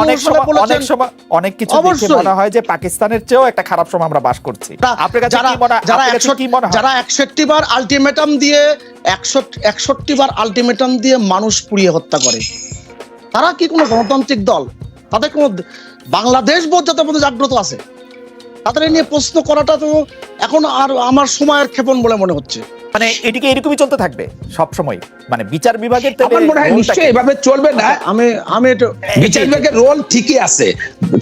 অনেক সময় অনেক সময় অনেক কিছু দেখে মনে হয় যে পাকিস্তানের চেয়েও একটা খারাপ সময় আমরা বাস করছি। আপনার কাছে যারা কি মনে যারা আপনার কাছে কি মনে হয়? যারা একষট্টি বার আলটিমেটাম দিয়ে একষট্টি একষট্টি বার আলটিমেটাম দিয়ে মানুষ পুড়িয়ে হত্যা করে তারা কি কোনো গণতান্ত্রিক দল? তাদের কোনো বাংলাদেশ বোধ যাদের মধ্যে জাগ্রত আছে তাদের নিয়ে প্রশ্ন করাটা তো এখন আর আমার সময়ের ক্ষেপণ বলে মনে হচ্ছে। মানে এটিকে এরকমই চলতে থাকবে সব সময় মানে বিচার বিভাগের আমার মনে হয় নিশ্চয়ই এভাবে চলবে না। আমি আমি একটু বিচার বিভাগের রোল ঠিকই আছে।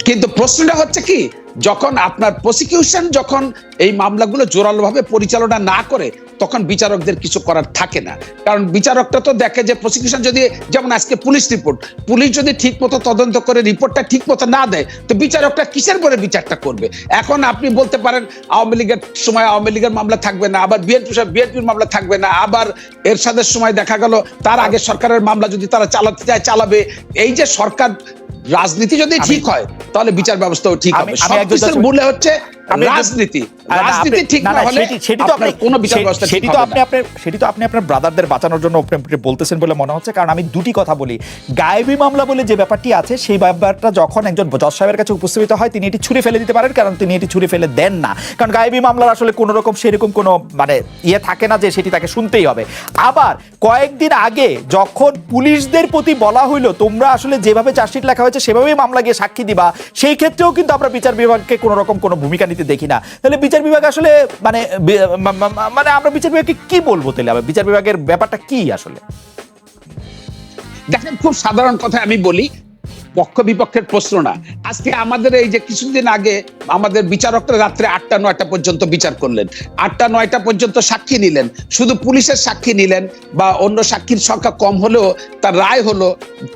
কিন্তু প্রশ্নটা হচ্ছে কি যখন আপনার প্রসিকিউশন যখন এই মামলাগুলো জোরালোভাবে পরিচালনা না করে তখন বিচারকদের কিছু করার থাকে না। কারণ বিচারকটা তো দেখে যে প্রসিকিউশন যদি যেমন আজকে পুলিশ রিপোর্ট পুলিশ যদি ঠিক মতো তদন্ত করে রিপোর্টটা ঠিক মতো না দেয় তো বিচারকটা কিসের পরে বিচারটা করবে? এখন আপনি বলতে পারেন আওয়ামী লীগের সময় আওয়ামী লীগের মামলা থাকবে না আবার বিএনপি বিএনপির মামলা থাকবে না আবার এরশাদের সময় দেখা গেল তার আগে সরকারের মামলা যদি তারা চালাতে চায় চালাবে। এই যে সরকার রাজনীতি যদি ঠিক হয় তাহলে বিচার ব্যবস্থাও ঠিক হবে। সব সবকিছুর মূলে হচ্ছে রাজনীতি। রাজনীতি ঠিক না, হলে সেটি- তো আপনি কোনো বিচার ব্যবস্থা সেটি তো আপনি আপনার সেটি তো আপনি আপনার ব্রাদারদের বাঁচানোর জন্য বলতেছেন বলে মনে হচ্ছে। কারণ আমি দুটি কথা বলি। গায়েবী মামলা বলে যে ব্যাপারটি আছে সেই ব্যাপারটা যখন একজন জজ সাহেবের কাছে উপস্থিত হয় তিনি এটি ছুঁড়ে ফেলে দিতে পারেন কারণ তিনি এটি ছুঁড়ে ফেলে দেন না। কারণ গায়েবী মামলার আসলে কোনো রকম সেরকম কোনো মানে ইয়ে থাকে না যে সেটি তাকে শুনতেই হবে। আবার কয়েকদিন আগে যখন পুলিশদের প্রতি বলা হইল তোমরা আসলে যেভাবে চার্জশিট লেখা হয়েছে সেভাবেই মামলা গিয়ে সাক্ষী দিবা সেই ক্ষেত্রেও কিন্তু আমরা বিচার বিভাগকে কোনো রকম কোনো ভূমিকা নিতে দেখি না। তাহলে বিচার বিভাগ আসলে মানে মানে আমরা বিচার বিভাগকে কি বলব তাহলে? আবার বিচার বিভাগের ব্যাপারটা কি আসলে? দেখেন, খুব সাধারণ কথা আমি বলি, পক্ষ বিপক্ষের প্রশ্ন না। আজকে আমাদের এই যে কিছুদিন আগে আমাদের বিচারকরা রাত্রে আটটা, নয়টা পর্যন্ত বিচার করলেন। আটটা, নয়টা পর্যন্ত সাক্ষী নিলেন। শুধু পুলিশের সাক্ষী নিলেন বা অন্য সাক্ষীর সংখ্যা কম হলেও তার রায় হলো,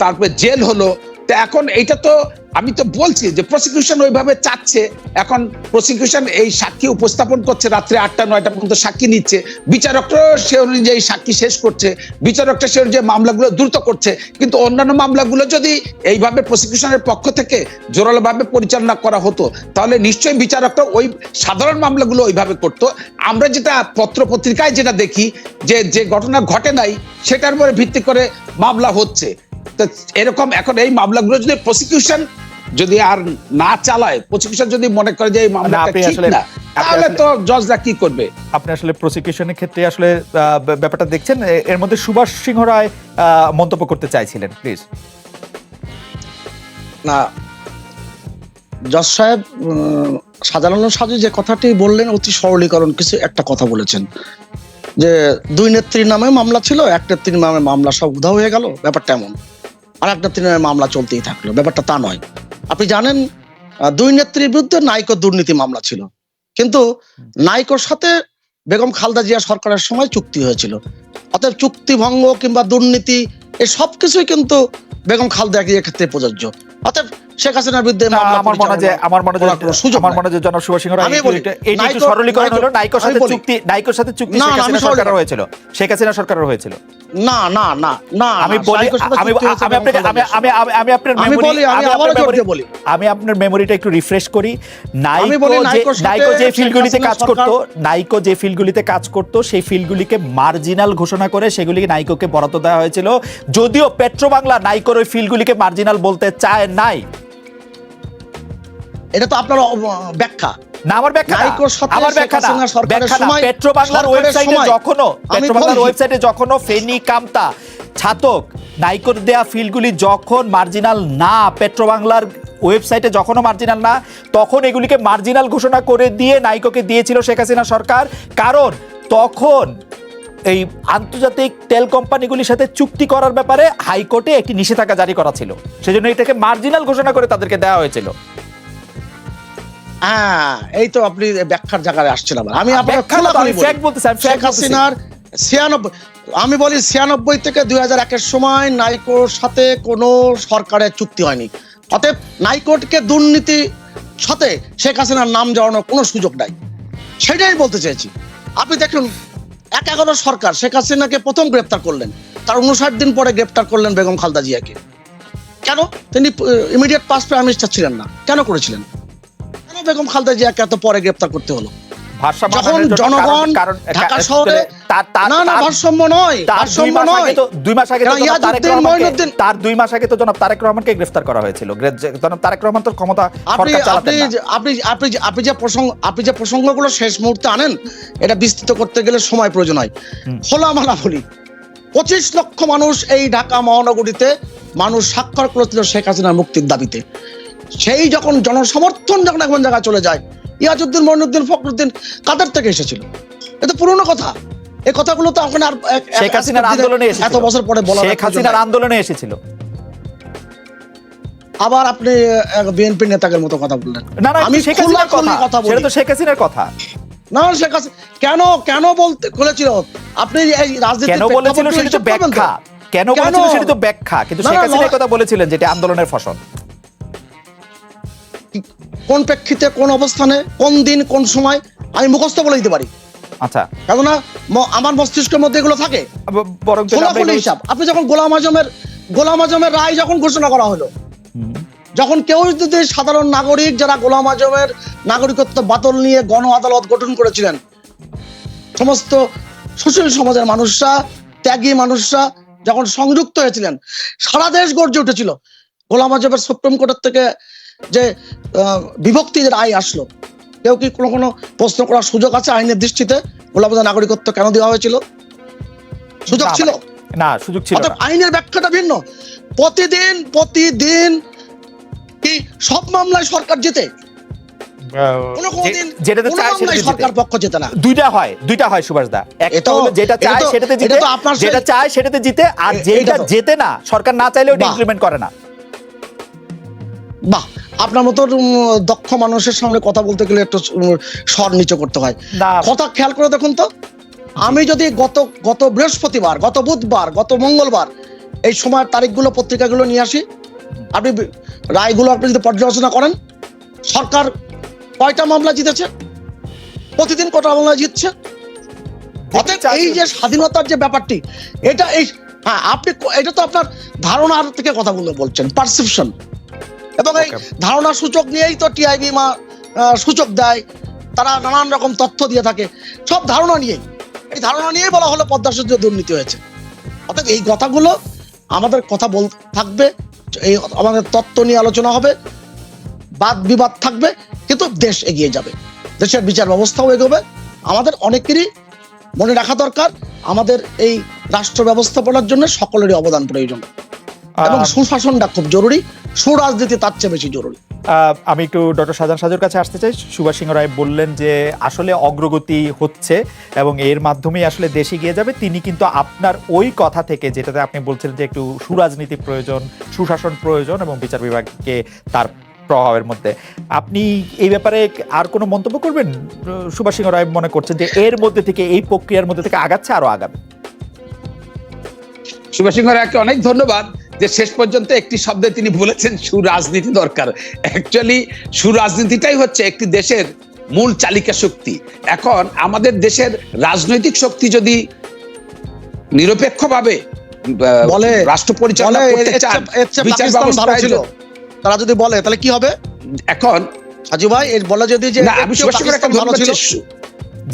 তারপরে জেল হলো তো এখন এইটা তো আমি তো বলছি যে প্রসিকিউশন ওইভাবে চাচ্ছে। এখন প্রসিকিউশন এই সাক্ষী উপস্থাপন করছে রাত্রে আটটা, নয়টা পর্যন্ত সাক্ষী নিচ্ছে। বিচারকরা সে অনুযায়ী সাক্ষী শেষ করছে। বিচারকটা সে অনুযায়ী মামলাগুলো দ্রুত করছে। কিন্তু অন্যান্য মামলাগুলো যদি এইভাবে প্রসিকিউশনের পক্ষ থেকে জোরালোভাবে পরিচালনা করা হতো, তাহলে নিশ্চয়ই বিচারকরা ওই সাধারণ মামলাগুলো ওইভাবে করতো। আমরা যেটা পত্র পত্রিকায় যেটা দেখি, যে যে ঘটনা ঘটে নাই, সেটার উপরে ভিত্তি করে মামলা হচ্ছে। এরকম এখন এই মামলাগুলো যদি প্রসিকিউশন যদি আর না চালায় প্রসিকিউশন যদি মনে করে যে এই মামলাটা ঠিক না তাহলে তো জজরা কি করবে? আপনি আসলে প্রসিকিউশনের ক্ষেত্রে আসলে আহ, ব্যাপারটা দেখছেন? এর মধ্যে সুভাষ সিংহ রায় মন্তব্য করতে চাইছিলেন প্লিজ না জজ সাহেব সাজানো সাজু যে কথাটি বললেন অতি সরলীকরণ কিছু একটা কথা বলেছেন। যে দুই নেত্রীর নামে মামলা ছিল এক নেত্রীর নামে মামলা সব উধাও হয়ে গেল ব্যাপারটা এমন। আর এক নেত্রীর নামে মামলা চলতেই থাকল। ব্যাপারটা তা নয়। আপনি জানেন দুই নেত্রীর বিরুদ্ধে নাইকো দুর্নীতি মামলা ছিল। কিন্তু নাইকোর সাথে বেগম খালদা জিয়া সরকারের সময় চুক্তি হয়েছিল। অতএব চুক্তি ভঙ্গ কিংবা দুর্নীতি এই সব কিছুই কিন্তু বেগম খালদা জিয়ার ক্ষেত্রে প্রযোজ্য। অতএব শেখ হাসিনার বিরুদ্ধে আমার মনে হয় আমার মনে হয় সুযোগ আমার মনে হয় যে জনাব সুভাষ সিংহ আমি বলি, এটা- একটু সরলীকরণ হলো। নাইকোর সাথে চুক্তি নাইকোর সাথে চুক্তি শেখ হাসিনা সরকারের হয়েছিল। শেখ হাসিনা সরকারের হয়েছিল। না না না না আমি বলি আমি আমি আপনাকে আমি আমি আমি- আপনার আমি বলি, আমি জোর বলি। আমি আপনার মেমোরিটা একটু রিফ্রেশ করি। নাইকো যে নাইকো যে ফিল্ডগুলিতে কাজ করতো নাইকো যে ফিল্ডগুলিতে কাজ করতো সেই ফিল্ডগুলিকে মার্জিনাল ঘোষণা করে সেগুলিকে নাইকোকে বরাদ্দ দেওয়া হয়েছিল। যদিও পেট্রো বাংলা নাইকোর ওই ফিল্ডগুলিকে মার্জিনাল বলতে চায় নাই। এটা তো আপনার ব্যাখ্যা না আমার ব্যাখ্যা। আমার ব্যাখ্যা না। ব্যাখ্যা না। পেট্রো বাংলার ওয়েবসাইটে যখনও পেট্রো বাংলার ওয়েবসাইটে যখনও ফেনী কামতা ছাতক নাইকোর দেয়া ফিল্ডগুলি যখন মার্জিনাল না পেট্রো বাংলার ওয়েবসাইটে যখনও মার্জিনাল না তখন এগুলিকে মার্জিনাল ঘোষণা করে দিয়ে নাইকোকে দিয়েছিল শেখ হাসিনা সরকার কারণ তখন এই আন্তর্জাতিক তেল কোম্পানিগুলির সাথে চুক্তি করার ব্যাপারে হাইকোর্টে একটি নিষেধাজ্ঞা জারি করা ছিল সেজন্য এটাকে মার্জিনাল ঘোষণা করে তাদেরকে দেওয়া হয়েছিল হ্যাঁ এই তো আপনি ব্যাখ্যার জায়গায় আসছেন আবার। আমি আপনার বলতেছি, শেখ হাসিনার ছিয়ানব্বই আমি বলি ছিয়ানব্বই থেকে দুই হাজার একের সময় নাইকোর সাথে কোনো সরকারের চুক্তি হয়নি। অতএব নাইকোটকে দুর্নীতি সাথে শেখ হাসিনার নাম জড়ানোর কোনো সুযোগ নাই। সেটাই বলতে চেয়েছি। আপনি দেখুন এক এগারো সরকার শেখ হাসিনাকে প্রথম গ্রেপ্তার করলেন। তার উনষাট দিন পরে গ্রেপ্তার করলেন বেগম খালদা জিয়াকে। কেন? তিনি ইমিডিয়েট পাস প্রাইম মিনিস্টার ছিলেন না। কেন করেছিলেন? বেগম খালদা জিয়াকে এত পরে গ্রেপ্তার করতে হলো? যখন জনগণ ঢাকা শহরে না না ভারসাম্য নয় ভারসাম্য নয়। দুই মাস আগে তার দুই মাস আগে তো জনাব তারেক রহমানকে গ্রেফতার করা হয়েছিল। জনাব তারেক রহমান তো ক্ষমতা আপনি আপনি আপনি আপনি আপনি যে প্রসঙ্গ আপনি যে প্রসঙ্গগুলো শেষ মুহূর্তে আনেন এটা বিস্তৃত করতে গেলে সময় প্রয়োজন হয়। খোলামালা বলি পঁচিশ লক্ষ মানুষ এই ঢাকা মহানগরীতে মানুষ স্বাক্ষর করেছিল শেখ হাসিনার মুক্তির দাবিতে। সেই যখন জনসমর্থন যখন এখন জায়গায় চলে যায় ইয়াজউদ্দিন মইনুদ্দিন ফখরুদ্দিন কাদের থেকে এসেছিল? এটা পুরনো কথা। এই কথাগুলো তো এখন আর শেখ হাসিনার আন্দোলনে এত বছর পরে বলা শেখ হাসিনার আন্দোলনে এসেছিল। আবার আপনি বিএনপি নেতাদের মতো কথা বললেন। না না আমি শেখ হাসিনার কথা। সেটা তো শেখ হাসিনার কথা। না শেখ হাসিনা কেন কেন বলতে বলেছিল? আপনি এই রাজনীতি কেন বলেছিল সেটা তো ব্যাখ্যা। কেন বলেছিল সেটা তো ব্যাখ্যা। কিন্তু শেখ কথা বলেছিলেন যেটা আন্দোলনের ফসল। কোন প্রেক্ষিতে কোন অবস্থানে কোন দিন কোন সময় আমি মুখস্থ বলে দিতে পারি। আচ্ছা। কেননা আমার মস্তিষ্কের মধ্যে এগুলো থাকে। হিসাব। আপনি যখন গোলাম আজমের গোলাম আজমের রায় যখন ঘোষণা করা হলো যখন কেউ যদি সাধারণ নাগরিক যারা গোলাম আজমের নাগরিকত্ব বাতিল নিয়ে গণ আদালত গঠন করেছিলেন সমস্ত সুশীল সমাজের মানুষরা ত্যাগী মানুষরা যখন সংযুক্ত হয়েছিলেন সারা দেশ গর্জে উঠেছিল। গোলাম আজমের সুপ্রিম কোর্টের থেকে যে বিভক্তির রায় আসলো। কেউ কি কোনো কোনো প্রশ্ন করার সুযোগ আছে আইনের দৃষ্টিতে? আজমের নাগরিকত্ব কেন দেওয়া হয়েছিল? সুযোগ ছিল? না সুযোগ ছিল আইনের ব্যাখ্যাটা ভিন্ন। প্রতিদিন প্রতিদিন কি সব মামলায় সরকার জেতে? যেটাতে চায় সেটাতে সরকার পক্ষ জেতে না। দুইটা হয় দুইটা হয় সুভাষ দা। একটা হলো যেটা চায় সেটাতে জিতে আপনার সেই- যেটা চায় সেটাতে জিতে আর যেটা জেতে না সরকার না চাইলে ইমপ্লিমেন্ট করে না। বাহ। আপনার মতো দক্ষ মানুষের সামনে কথা বলতে গেলে একটু স্বর নিচু করতে হয়। কথা খেয়াল করে দেখুন তো। আমি যদি গত গত বৃহস্পতিবার গত বুধবার গত মঙ্গলবার এই সময়ের তারিখগুলো পত্রিকাগুলো নিয়ে আসি আপনি রায়গুলো আপনি যদি পর্যালোচনা করেন সরকার কয়টা মামলা জিতেছে? প্রতিদিন কটা মামলা জিতছে? অতএব এই যে স্বাধীনতার যে ব্যাপারটি এটা এই হ্যাঁ আপনি এটা তো আপনার ধারণার থেকে কথাগুলো বলছেন পারসেপশন এবং এই ধারণা সূচক নিয়েই তো টিআইবি মা সূচক দেয়। তারা নানান রকম তথ্য দিয়ে থাকে। সব ধারণা নিয়েই। এই ধারণা নিয়েই বলা হলো পদ্মা সেতু দুর্নীতি হয়েছে। অর্থাৎ এই কথাগুলো আমাদের কথা বল থাকবে। এই আমাদের তত্ত্ব নিয়ে আলোচনা হবে। বাদ বিবাদ থাকবে। কিন্তু দেশ এগিয়ে যাবে। দেশের বিচার ব্যবস্থাও এগোবে। আমাদের অনেকেরই মনে রাখা দরকার। আমাদের এই রাষ্ট্র ব্যবস্থাপনার জন্য সকলেরই অবদান প্রয়োজন। এবং সুশাসনটা খুব জরুরি সুরাজনীতি তার চেয়ে বেশি জরুরি। আহ, আমি একটু ডক্টর সাজান সাজুর কাছে আসতে চাই। সুভাষ সিংহ রায় বললেন যে আসলে অগ্রগতি হচ্ছে এবং এর মাধ্যমেই আসলে দেশে গিয়ে যাবে। তিনি কিন্তু আপনার ওই কথা থেকে যেটাতে আপনি বলছিলেন যে একটু সুরাজনীতি প্রয়োজন সুশাসন প্রয়োজন এবং বিচার বিভাগকে তার প্রভাবের মধ্যে। আপনি এই ব্যাপারে আর কোনো মন্তব্য করবেন? সুভাষ সিংহ রায় মনে করছেন যে এর মধ্যে থেকে এই প্রক্রিয়ার মধ্যে থেকে আগাচ্ছে আরও আগাবে। সুভাষ সিংহ রায়কে অনেক ধন্যবাদ। যে শেষ পর্যন্ত একটি শব্দে তিনি বলেছেন সুরাজনীতি দরকার। অ্যাকচুয়ালি সুরাজনীতিটাই হচ্ছে একটি দেশের মূল চালিকা শক্তি। এখন আমাদের দেশের রাজনৈতিক শক্তি যদি নিরপেক্ষভাবে বলে রাষ্ট্র পরিচালনা করতে চান বিচার ছিল। তারা যদি বলে তাহলে কি হবে? এখন সাজু ভাই এর বলে যদি যে আমি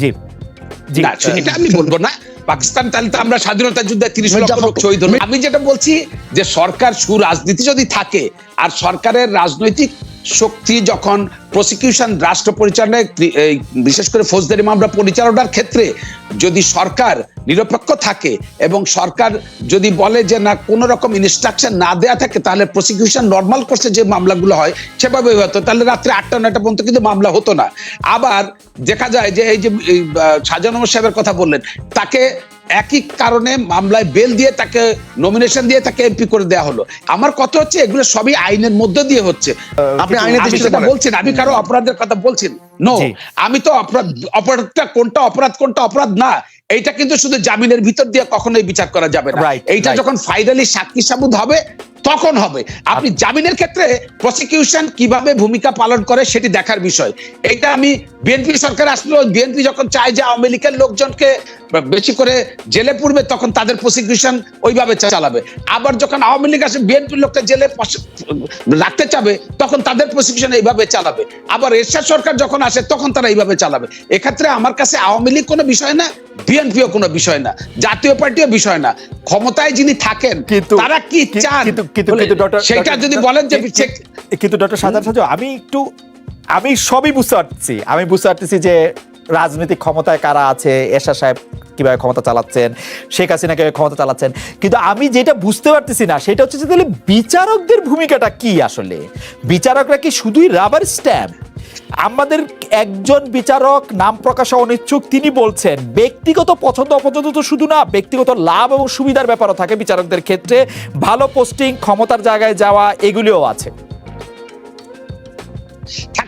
জি। না সেটা আমি বলব না। পাকিস্তান তাহলে তো আমরা স্বাধীনতা যুদ্ধে তিরিশ লক্ষ লোক শহীদ আমি যেটা বলছি যে সরকার সুরাজনীতি যদি থাকে আর সরকারের রাজনৈতিক শক্তি যখন প্রসিকিউশন রাষ্ট্র পরিচালনায় বিশেষ করে ফৌজদারি মামলা পরিচালনার ক্ষেত্রে যদি সরকার নিরপেক্ষ থাকে এবং সরকার যদি বলে যে না, কোনো রকম ইনস্ট্রাকশন না দেয়া থাকে, তাহলে প্রসিকিউশন নর্মাল কোর্সে যে মামলাগুলো হয়, সেভাবে হতো। তাহলে রাত্রে আটটা, নয়টা পর্যন্ত কিন্তু মামলা হতো না। আবার দেখা যায় যে এই যে ওমর সাহেবের কথা বললেন, তাকে একই কারণে মামলায় বেল দিয়ে তাকে নমিনেশন দিয়ে তাকে এমপি করে দেওয়া হলো। আমার কথা হচ্ছে এগুলো সবই আইনের মধ্যে দিয়ে হচ্ছে। আপনি আইনের দৃষ্টিতে বলছেন আমি কারও অপরাধের কথা বলছেন নো। আমি তো অপরাধ অপরাধটা কোনটা অপরাধ কোনটা অপরাধ না এইটা কিন্তু শুধু জামিনের ভিতর দিয়ে কখনোই বিচার করা যাবে না। এইটা যখন ফাইনালি সাক্ষী সাবুদ হবে তখন হবে। আপনি জামিনের ক্ষেত্রে প্রসিকিউশন কীভাবে ভূমিকা পালন করে সেটি দেখার বিষয়। এইটা আমি বিএনপি সরকার আসলো বিএনপি যখন চায় যে আওয়ামী লীগের লোকজনকে বেশি করে জেলে পুরবে তখন তাদের প্রসিকিউশন ওইভাবে চালাবে। আবার যখন আওয়ামী লীগ আসে বিএনপির লোককে জেলে রাখতে চাবে তখন তাদের প্রসিকিউশন এইভাবে চালাবে। আবার এরশাদ সরকার যখন আসে তখন তারা এইভাবে চালাবে। এক্ষেত্রে আমার কাছে আওয়ামী লীগ কোনো বিষয় না বিএনপিও কোনো বিষয় না জাতীয় পার্টিও বিষয় না। ক্ষমতায় যিনি থাকেন কিন্তু তারা কি চান? সেটা যদি বলেন যে কিন্তু ডক্টর সাজান সাজু আমি একটু আমি সবই বুঝতে পারছি। আমি বুঝতে পারতেছি যে রাজনৈতিক ক্ষমতায় কারা আছে, এরশাদ সাহেব কীভাবে ক্ষমতা চালাচ্ছেন, শেখ হাসিনা কীভাবে ক্ষমতা চালাচ্ছেন। কিন্তু আমি যেটা বুঝতে পারতেছি না, সেটা হচ্ছে যে তাহলে বিচারকদের ভূমিকাটা কি আসলে? বিচারকরা কি শুধুই রাবার স্ট্যাম্প আমাদের একজন বিচারক নাম প্রকাশে অনিচ্ছুক তিনি বলছেন, ব্যক্তিগত পছন্দ অপছন্দ তো শুধু না, ব্যক্তিগত লাভ এবং সুবিধার ব্যাপারও থাকে বিচারকদের ক্ষেত্রে। ভালো পোস্টিং ক্ষমতার জায়গায় যাওয়া, এগুলিও আছে।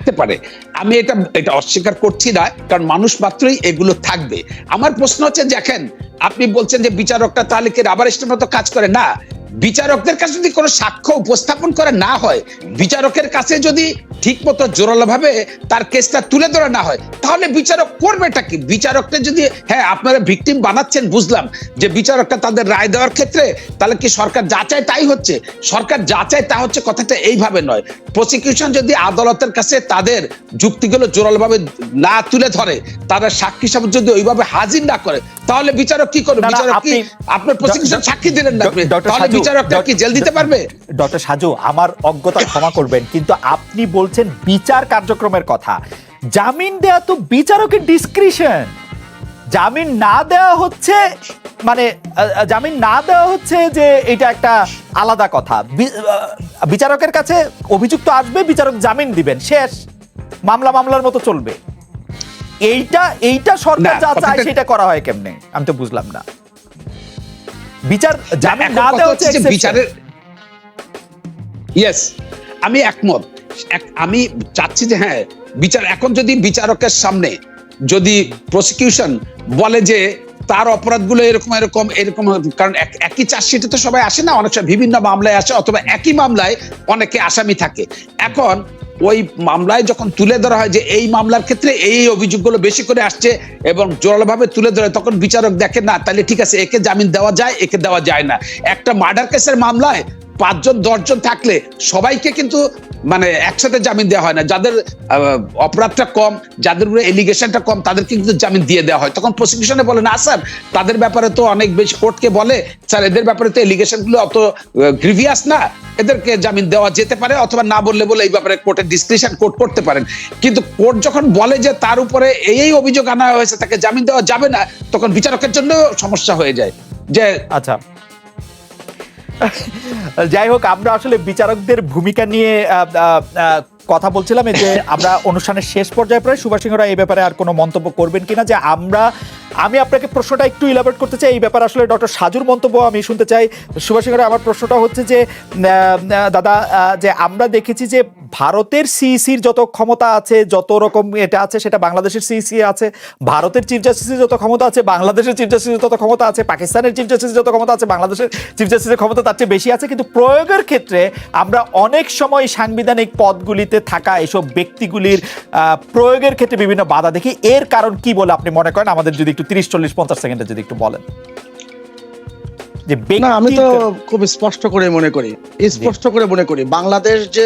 থাকতে পারে। আমি এটা এটা অস্বীকার করছি না, কারণ মানুষ মাত্রই এগুলো থাকবে। আমার প্রশ্ন হচ্ছে, দেখেন, আপনি বলছেন যে বিচারকটা তাহলে কি রাবার স্টেমের মতো কাজ করে? না বিচারকদের কাছে যদি কোনো সাক্ষ্য উপস্থাপন করা না হয় বিচারকের কাছে যদি ঠিক মতো জোরালো ভাবে তার কেসটা তুলে ধরা না হয় তাহলে বিচারক করবেটা কি? বিচারকটা যদি হ্যাঁ আপনারা ভিকটিম বানাচ্ছেন বুঝলাম যে বিচারকটা তাদের রায় দেওয়ার ক্ষেত্রে তাহলে কি সরকার যা চায় তাই হচ্ছে? সরকার যা চায় তা হচ্ছে কথাটা এইভাবে নয়। প্রসিকিউশন যদি আদালতের কাছে তাদের যুক্তিগুলো জোরালোভাবে না তুলে ধরে তারা সাক্ষী হিসাবে যদি ওইভাবে হাজির না করে তাহলে বিচারক কি করবে? বিচারক কি আপনার প্রসিকিউশন সাক্ষী দিলেন না তাহলে বিচারকটা কি জেল দিতে পারবে? ডক্টর সাজু আমার অজ্ঞতা ক্ষমা করবেন কিন্তু আপনি বলছেন বিচার কার্যক্রমের কথা। জামিন দেওয়া তো বিচারকের ডিসক্রিশন জামিন না দেওয়া হচ্ছে মানে জামিন না দেওয়া হচ্ছে যে এটা একটা আলাদা কথা। বিচারকের কাছে অভিযুক্ত আসবে বিচারক জামিন দিবেন শেষ। মামলা মামলার মতো চলবে। এইটা এইটা সরকার যা চায় সেটা করা হয় কেমনে? আমি তো বুঝলাম না। বিচার জামিন না দেওয়া হচ্ছে। বিচারের ইয়েস আমি একমত আমি চাচ্ছি যে হ্যাঁ বিচার এখন যদি বিচারকের সামনে যদি প্রসিকিউশন বলে যে তার অপরাধগুলো এরকম এরকম এরকম কারণ এক- একই চার্জশিটে তো সবাই আসে না অনেক সময় বিভিন্ন মামলায় আসে অথবা একই মামলায় অনেকে আসামি থাকে এখন ওই মামলায় যখন তুলে ধরা হয় যে এই মামলার ক্ষেত্রে এই অভিযোগগুলো বেশি করে আসছে এবং জোরালোভাবে তুলে ধরে, তখন বিচারক দেখে, না, তাহলে ঠিক আছে, একে জামিন দেওয়া যায়, একে দেওয়া যায় না। একটা মার্ডার কেসের মামলায় পাঁচজন, দশজন থাকলে সবাইকে কিন্তু মানে একসাথে জামিন দেওয়া হয় না। যাদের অপরাধটা কম, যাদের উপরে এলিগেশনটা কম, তাদেরকে কিন্তু জামিন দিয়ে দেওয়া হয়। তখন প্রসিকিউশনে বলে, না, স্যার, তাদের ব্যাপারে তো অনেক বেশি কোর্টকে বলে, স্যার, এদের ব্যাপারে তো এলিগেশনগুলো অত গ্রিভিয়াস না। এদেরকে জামিন দেওয়া যেতে পারে অথবা না বললে বলে এই ব্যাপারে কোর্টের ডিসক্রিপশন কোর্ট করতে পারেন। কিন্তু কোর্ট যখন বলে যে তার উপরে এই এই অভিযোগ আনা হয়েছে, তাকে জামিন দেওয়া যাবে না, তখন বিচারকের জন্য সমস্যা হয়ে যায়। যে আচ্ছা যাই হোক, আমরা আসলে বিচারকদের ভূমিকা নিয়ে কথা বলছিলাম। যে আমরা অনুষ্ঠানের শেষ পর্যায়ে প্রায় সুভাষ সিংহরা এই ব্যাপারে আর কোনো মন্তব্য করবেন কিনা, যে আমরা আমি আপনাকে প্রশ্নটা একটু ইলাবোরেট করতে চাই। এই ব্যাপারে আসলে ডক্টর সাজুর মন্তব্য আমি শুনতে চাই। সুভাষ আমার প্রশ্নটা হচ্ছে যে দাদা যে আমরা দেখেছি যে ভারতের সিইসির যত ক্ষমতা আছে, যত রকম এটা আছে, সেটা বাংলাদেশের সিইসি আছে, ভারতের চিফ জাস্টিসের যত ক্ষমতা আছে, বাংলাদেশের চিফ জাস্টিসের তত ক্ষমতা আছে, পাকিস্তানের চিফ জাস্টিসের যত ক্ষমতা আছে, বাংলাদেশের চিফ জাস্টিসের ক্ষমতা তার চেয়ে বেশি আছে। কিন্তু প্রয়োগের ক্ষেত্রে আমরা অনেক সময় সাংবিধানিক পদগুলিতে থাকা এসব ব্যক্তিগুলির প্রয়োগের ক্ষেত্রে বিভিন্ন বাধা দেখি। এর কারণ কি বলে আপনি মনে করেন? আমাদের যদি একটু তিরিশ চল্লিশ পঞ্চাশ সেকেন্ডে যদি একটু বলেন। যে না আমি তো খুব স্পষ্ট করে মনে করি। স্পষ্ট করে মনে করি বাংলাদেশ যে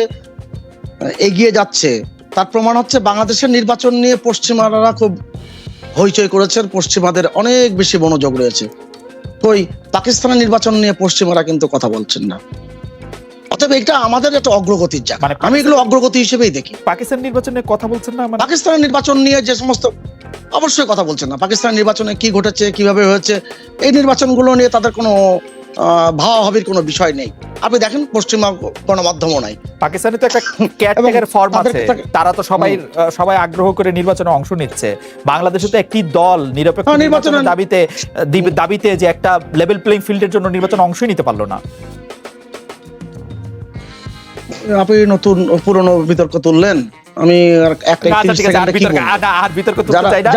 এগিয়ে যাচ্ছে তার প্রমাণ হচ্ছে বাংলাদেশের নির্বাচন নিয়ে পশ্চিমারা খুব হইচই করেছেন পশ্চিমাদের অনেক বেশি মনোযোগ রয়েছে। কই পাকিস্তানের নির্বাচন নিয়ে পশ্চিমারা কিন্তু কথা বলছেন না। অতএব এটা আমাদের একটা অগ্রগতির জায়গা। মানে আমি এগুলো অগ্রগতি হিসেবেই দেখি। পাকিস্তান নির্বাচনে কথা বলছেন না মানে পাকিস্তানের নির্বাচন নিয়ে যে সমস্ত অবশ্যই কথা বলছেন না। পাকিস্তানের নির্বাচনে কি ঘটেছে কীভাবে হয়েছে এই নির্বাচনগুলো নিয়ে তাদের কোনো ভাবাভাবির কোনো বিষয় নেই। আপনি দেখেন পশ্চিমা গণমাধ্যমও নাই। পাকিস্তানে তো একটা ফর্ম আছে। তারা তো সবাই সবাই আগ্রহ করে নির্বাচনে অংশ নিচ্ছে। বাংলাদেশে তো একটি দল নিরপেক্ষ হ্যাঁ, নির্বাচনের দাবিতে দাবিতে যে একটা লেভেল প্লেইং ফিল্ডের জন্য নির্বাচন অংশই নিতে পারল না। আপনি নতুন পুরনো বিতর্ক তুললেন। আমি আর একটা বিতর্ক আর- বিতর্ক তুলতে চাই না?